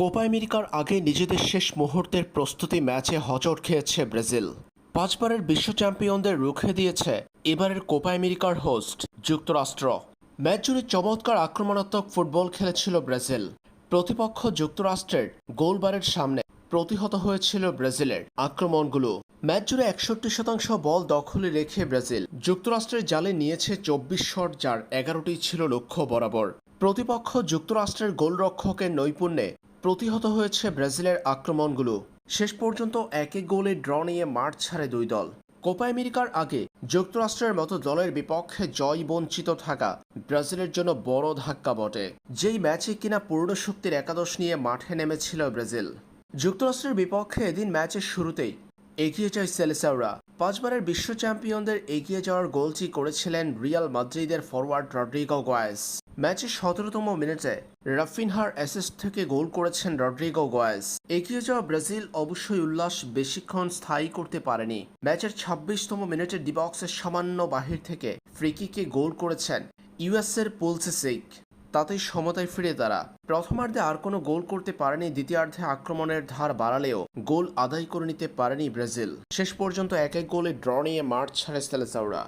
Copa আমেরিকার আগে নিজেদের শেষ মুহূর্তের প্রস্তুতি ম্যাচে হচট খেয়েছে ব্রাজিল। পাঁচবারের বিশ্ব চ্যাম্পিয়নদের রুখে দিয়েছে এবারের কোপা আমেরিকার হোস্ট, যুক্তরাষ্ট্র। ম্যাচ জুড়ে চমৎকার আক্রমণাত্মক ফুটবল খেলেছিল ব্রাজিল। প্রতিপক্ষ যুক্তরাষ্ট্রের গোলবারের সামনে প্রতিহত হয়েছিল ব্রাজিলের আক্রমণগুলো। ম্যাচ জুড়ে একষট্টি শতাংশ বল দখলে রেখে ব্রাজিল যুক্তরাষ্ট্রের জালে নিয়েছে চব্বিশ শট, যার এগারোটি ছিল লক্ষ্য বরাবর। প্রতিপক্ষ যুক্তরাষ্ট্রের গোলরক্ষকের নৈপুণ্যে প্রতিহত হয়েছে ব্রাজিলের আক্রমণগুলো। শেষ পর্যন্ত এক গোলে ড্র নিয়ে মাঠ ছাড়ে দুই দল। কোপা আমেরিকার আগে যুক্তরাষ্ট্রের মতো দলের বিপক্ষে জয় বঞ্চিত থাকা ব্রাজিলের জন্য বড় ধাক্কা বটে। যেই ম্যাচে কিনা পূর্ণ শক্তির একাদশ নিয়ে মাঠে নেমেছিল ব্রাজিল। যুক্তরাষ্ট্রের বিপক্ষে এদিন ম্যাচের শুরুতেই এগিয়ে যায় সেলেসাওরা পাঁচবারের বিশ্ব চ্যাম্পিয়নদের এগিয়ে যাওয়ার গোলটি করেছিলেন রিয়াল মাদ্রিদের ফরওয়ার্ড রড্রিগো গোয়েস ম্যাচের সতেরোতম মিনিটে রাফিনহার অ্যাসিস্ট থেকে গোল করেছেন রড্রিগো গোয়েস। এগিয়ে যাওয়া ব্রাজিল অবশ্যই উল্লাস বেশিক্ষণ স্থায়ী করতে পারেনি। ম্যাচের ছাব্বিশতম মিনিটে ডিবক্সের সামান্য বাহির থেকে ফ্রিকিকে গোল করেছেন ইউএসের পুলসিসিক। তাতেই সমতায় ফিরে তারা। প্রথমার্ধে আর কোনো গোল করতে পারেনি, দ্বিতীয়ার্ধে আক্রমণের ধার বাড়ালেও গোল আদায় করে নিতে পারেনি ব্রাজিল। শেষ পর্যন্ত এক এক গোলে ড্র নিয়ে মাঠ ছাড়ে সেলেসাওরা